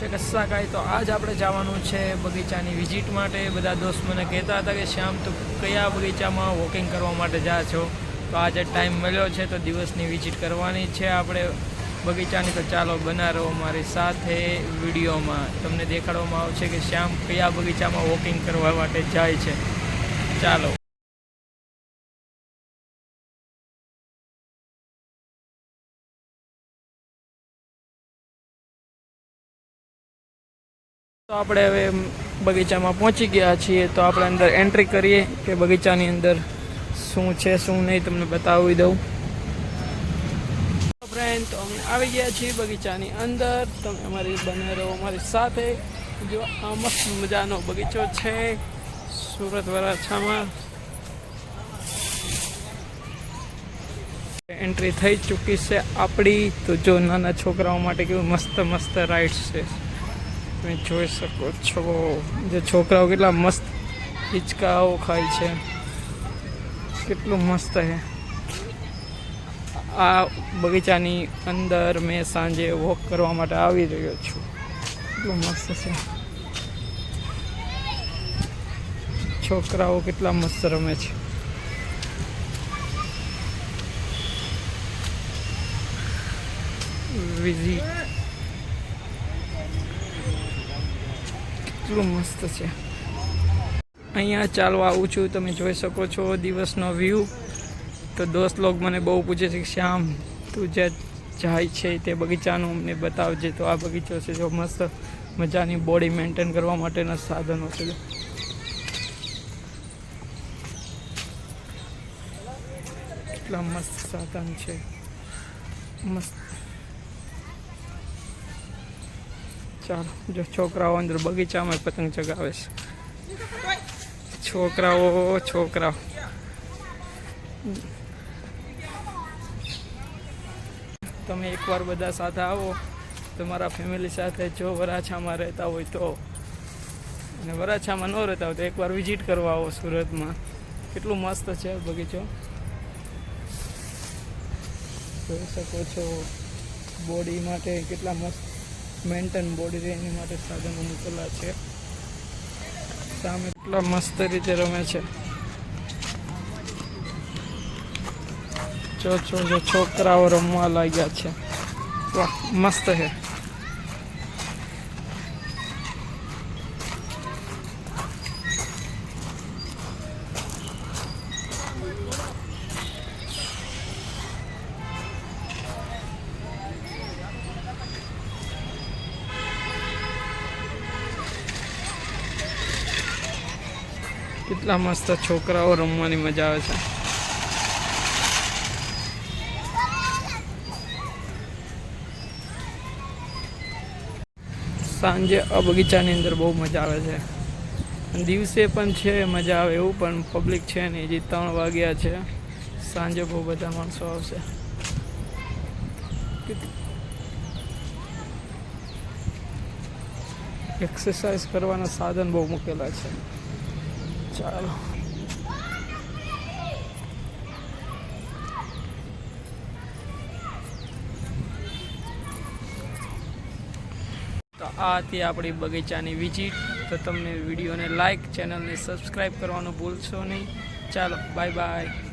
છે કસ્સાકાઈ તો આજ આપણે જવાનું છે બગીચાની વિઝિટ માટે. બધા દોસ્ત મને કહેતા હતા કે, શ્યામ, તું કયા બગીચામાં વોકિંગ કરવા માટે જા છો? તો આજે ટાઈમ મળ્યો છે તો દિવસની વિઝિટ કરવાની છે આપણે બગીચાની. તો ચાલો બના રહો મારી સાથે વિડીયોમાં. તમને દેખાડવામાં આવશે કે શ્યામ કયા બગીચામાં વોકિંગ કરવા માટે જાય છે. ચાલો. તો આપણે હવે બગીચામાં પહોંચી ગયા છીએ તો આપણે અંદર એન્ટ્રી કરીએ કે બગીચાની અંદર શું છે, શું નહીં તમને બતાવી દઉં. ફ્રેન્ડ તો અમે આવી ગયા છીએ બગીચાની અંદર. તમે અમારી બને રહો અમારી સાથે જો આ મસ્ત મજાનો બગીચો છે સુરત વરાછામાં એન્ટ્રી થઈ ચૂકી છે આપણી. તો જો નાના છોકરાઓ માટે કેવું મસ્ત મસ્ત રાઇડ્સ છે. તમે જોઈ શકો છો જે છોકરાઓ કેટલા મસ્ત હિંચકાઓ ખાય છે. કેટલું મસ્ત છે આ બગીચાની અંદર મેં સાંજે વોક કરવા માટે આવી રહ્યો છું. કેટલું મસ્ત છે. છોકરાઓ કેટલા મસ્ત રમે છે. વિઝિટ કેટલું મસ્ત છે. અહીંયા ચાલવા આવું છું, તમે જોઈ શકો છો દિવસનો વ્યૂ તો દોસ્ત લોક મને બહુ પૂછે છે કે શ્યામ, તું જે જાય છે તે બગીચાનું અમને બતાવજે. તો આ બગીચો છે જો મસ્ત મજાની બોડી મેન્ટેન કરવા માટેના સાધનો છે. કેટલા મસ્ત સાધન છે. મસ્ત. ચાલો જો છોકરાઓ અંદર બગીચામાં પતંગ ચગાવે છે. છોકરાઓ છોકરાઓ. તમે એકવાર બધા સાથે આવો. તમારા ફેમિલી સાથે જો વરાછામાં રહેતા હોય તો. અને વરાછામાં ન રહેતા હોય તો એકવાર વિઝિટ કરવા આવો સુરતમાં. કેટલું મસ્ત છે બગીચો. જોઈ શકો છો. બોડી માટે કેટલા મસ્ત મેન્ટેન બોડી રહે એની માટે સાધનો મૂકેલા છે. સામે એટલા મસ્ત રીતે રમે છે. જો જો જો, છોકરાઓ રમવા લાગ્યા છે. વાહ, મસ્ત છે. કેટલા મસ્ત છોકરાઓ રમવાની મજા આવે છે. સાંજે આ બગીચાની અંદર બહુ મજા આવે છે. દિવસે પણ છે, મજા આવે એવું પણ પબ્લિક છે નહીં. હજી ત્રણ વાગ્યા છે. સાંજે બહુ બધા માણસો આવશે. એક્સરસાઇઝ કરવાના સાધન બહુ મૂકેલા છે. ચાલો. તો આ હતી આપણી બગીચાની વિઝિટ. તો તમને વિડીયોને લાઈક, ચેનલને સબસ્ક્રાઈબ કરવાનું ભૂલશો નહીં. ચાલો, બાય બાય.